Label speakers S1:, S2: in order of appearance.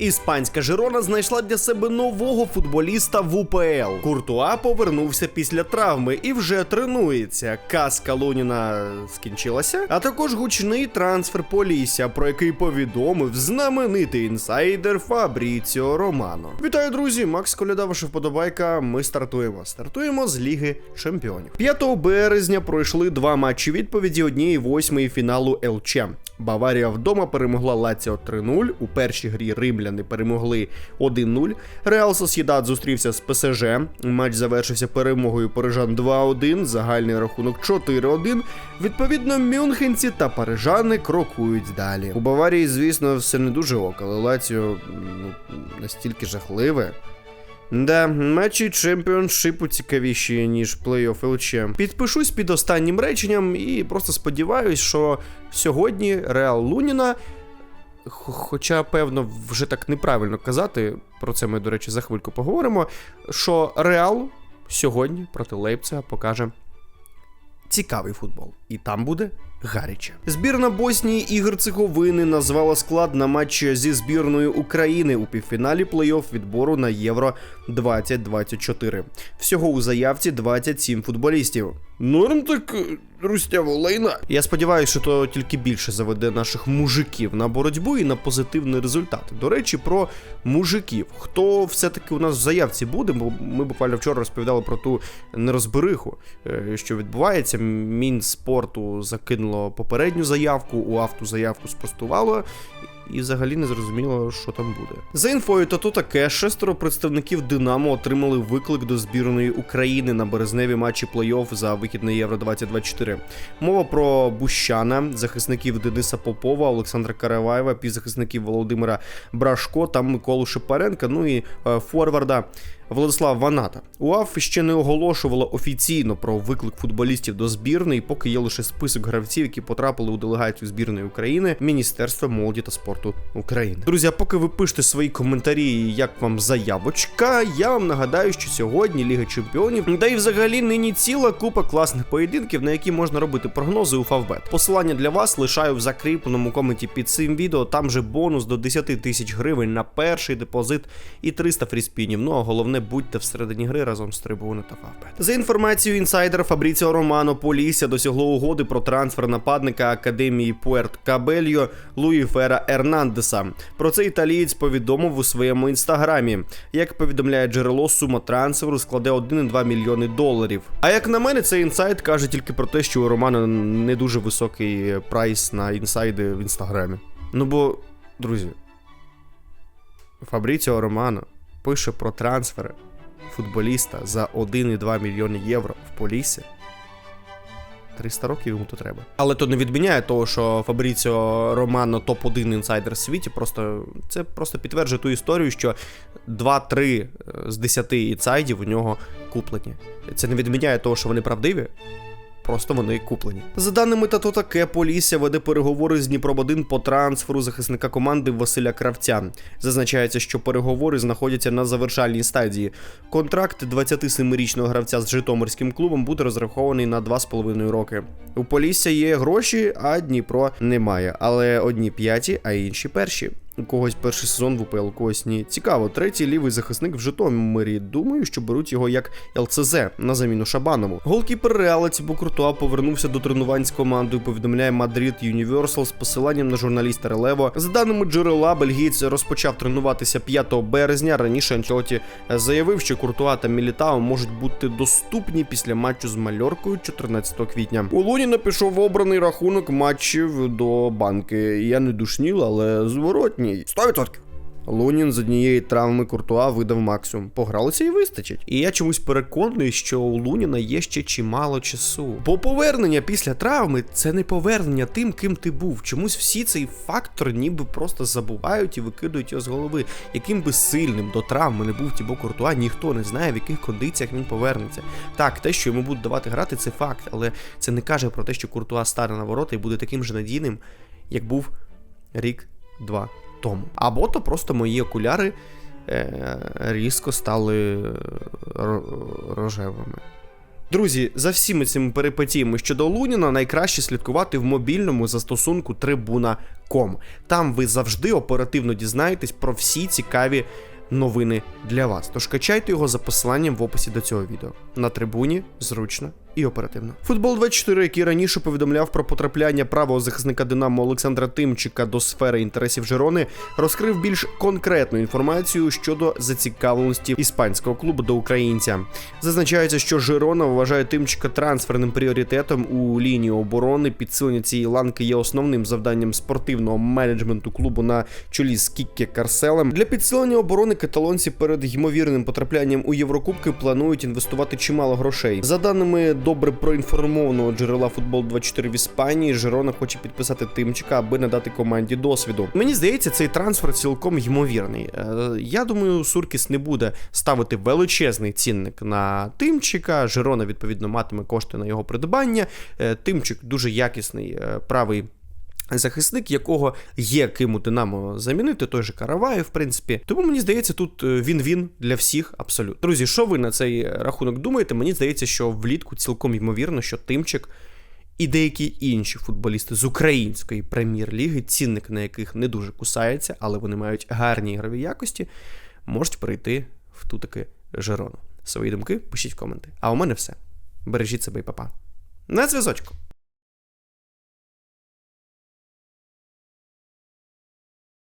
S1: Іспанська Жирона знайшла для себе нового футболіста в УПЛ. Куртуа повернувся після травми і вже тренується. Казка Луніна скінчилася, а також гучний трансфер Полісся, про який повідомив знаменитий інсайдер Фабріціо Романо. Вітаю, друзі! Макс Коляда, ваша вподобайка. Ми стартуємо. Стартуємо з Ліги Чемпіонів. 5 березня пройшли два матчі відповіді однієї восьмої фіналу ЛЧ. Баварія вдома перемогла Лаціо 3-0. У першій грі римляни перемогли 1-0. Реал Сосєдад зустрівся з ПСЖ. Матч завершився перемогою парижан 2-1, загальний рахунок 4-1. Відповідно, мюнхенці та парижани крокують далі. У Баварії, звісно, все не дуже ок, але Лаціо ну, настільки жахливе. Да, матчі чемпіоншипу цікавіші, ніж плей-офф ЛЧ. Підпишусь під останнім реченням і просто сподіваюсь, що сьогодні Реал Луніна. Хоча, певно, вже так неправильно казати, про це ми, до речі, за хвильку поговоримо. Що Реал сьогодні проти Лейпцига покаже цікавий футбол. І там буде гаряче. Збірна Боснії і Герцеговини назвала склад на матч зі збірною України у півфіналі плей-офф відбору на Євро 2024. Всього у заявці 27 футболістів. Норм так рустяво лайна. Я сподіваюся, що то тільки більше заведе наших мужиків на боротьбу і на позитивний результат. До речі, про мужиків. Хто все-таки у нас в заявці буде? Бо ми буквально вчора розповідали про ту нерозбериху, е, що відбувається. Мінспорту закинуло попередню заявку, у заявку спростувало. І взагалі не зрозуміло, що там буде. За інфою, то тут таке шестеро представників Динамо отримали виклик до збірної України на березневі матчі плей-офф за вихід на Євро 2024. Мова про Бущана, захисників Дениса Попова, Олександра Караваєва, півзахисників Володимира Брашко та Миколу Шипаренка, ну і е, форварда Владислава Ваната. УАФ ще не оголошувала офіційно про виклик футболістів до збірної, поки є лише список гравців, які потрапили у делегацію збірної України Міністерства молоді та спорту України. Друзі, а поки ви пишете свої коментарі, як вам заявочка, я вам нагадаю, що сьогодні Ліга Чемпіонів, да і взагалі нині ціла купа класних поєдинків, на які можна робити прогнози у Фавбет. Посилання для вас лишаю в закріпленому коменті під цим відео. Там же бонус до 10 тисяч гривень на перший депозит і 300 фріспінів. Ну а головне, будьте всередині гри разом з трибуни та Фавбет. За інформацією інсайдера Фабріціо Романо, Полісся досягло угоди про трансфер нападника академії Пуерт Кабельо Луї Фера Ернандеса. Про це італієць повідомив у своєму інстаграмі. Як повідомляє джерело, сума трансферу складе 1,2 мільйони доларів. А як на мене, цей інсайт каже тільки про те, що у Романа не дуже високий прайс на інсайди в інстаграмі. Ну бо, друзі, Фабріціо Романо пише про трансфери футболіста за 1,2 мільйони євро в Полісі. 300 років йому то треба. Але то не відміняє того, що Фабріціо Романо топ-1 інсайдер в світі. Просто це просто підтверджує ту історію, що 2-3 з 10 інсайдів у нього куплені. Це не відміняє того, що вони правдиві. Просто вони куплені. За даними Тато таке, Полісся веде переговори з Дніпром 1 по трансферу захисника команди Василя Кравця. Зазначається, що переговори знаходяться на завершальній стадії. Контракт 27-річного гравця з Житомирським клубом буде розрахований на 2,5 роки. У Полісся є гроші, а Дніпро немає. Але одні п'яті, а інші перші. У когось перший сезон в УПЛ, у когось ні. Цікаво, третій лівий захисник в Житомирі. Думаю, що беруть його як ЛЦЗ на заміну Шабанову. Голкіпер Реала Тібо Куртуа повернувся до тренувань з командою. Повідомляє Мадрид Юніверсал з посиланням на журналіста Релево. За даними джерела, бельгійць розпочав тренуватися 5 березня. Раніше Анчелоті заявив, що Куртуа та Мілітао можуть бути доступні після матчу з Мальоркою 14 квітня. У Луніна пішов обраний рахунок матчів до банки. Я не душніл, але зворотній. 100%. Лунін з однієї травми Куртуа видав максимум. Погралися і вистачить. І я чомусь переконаний, що у Луніна є ще чимало часу. Бо повернення після травми це не повернення тим, ким ти був. Чомусь всі цей фактор ніби просто забувають і викидують його з голови. Яким би сильним до травми не був Тібо Куртуа, ніхто не знає, в яких кондиціях він повернеться. Так, те, що йому будуть давати грати, це факт, але це не каже про те, що Куртуа стане на ворота і буде таким же надійним, як був рік-два тому. Або то просто мої окуляри е, різко стали рожевими. Друзі, за всіми цими перипетіями щодо Луніна найкраще слідкувати в мобільному застосунку Tribuna.com. Там ви завжди оперативно дізнаєтесь про всі цікаві новини для вас. Тож качайте його за посиланням в описі до цього відео. На трибуні зручно і оперативно. Футбол 24, який раніше повідомляв про потрапляння правого захисника Динамо Олександра Тимчика до сфери інтересів Жерони, розкрив більш конкретну інформацію щодо зацікавленості іспанського клубу до українця. Зазначається, що Жерона вважає Тимчика трансферним пріоритетом у лінії оборони. Підсилення цієї ланки є основним завданням спортивного менеджменту клубу на чолі з Кікке Карселем. Для підсилення оборони каталонці перед ймовірним потраплянням у Єврокубки планують інвестувати чимало грошей. За даними добре проінформованого джерела футбол 24 в Іспанії, Жерона хоче підписати Тимчика, аби надати команді досвіду. Мені здається, цей трансфер цілком ймовірний. Е, Я думаю, Суркіс не буде ставити величезний цінник на Тимчика. Жерона відповідно матиме кошти на його придбання. Е, Тимчик дуже якісний е, правий. Захисник, якого є ким у Динамо замінити, той же Караваєв, в принципі. Тому мені здається, тут е, він-він для всіх абсолютно. Друзі, що ви на цей рахунок думаєте? Мені здається, що влітку цілком ймовірно, що Тимчик і деякі інші футболісти з української прем'єр-ліги, цінник на яких не дуже кусається, але вони мають гарні ігрові якості, можуть перейти в ту таки Жерону. Свої думки пишіть в коменти. А у мене все. Бережіть себе і папа. На зв'язочку.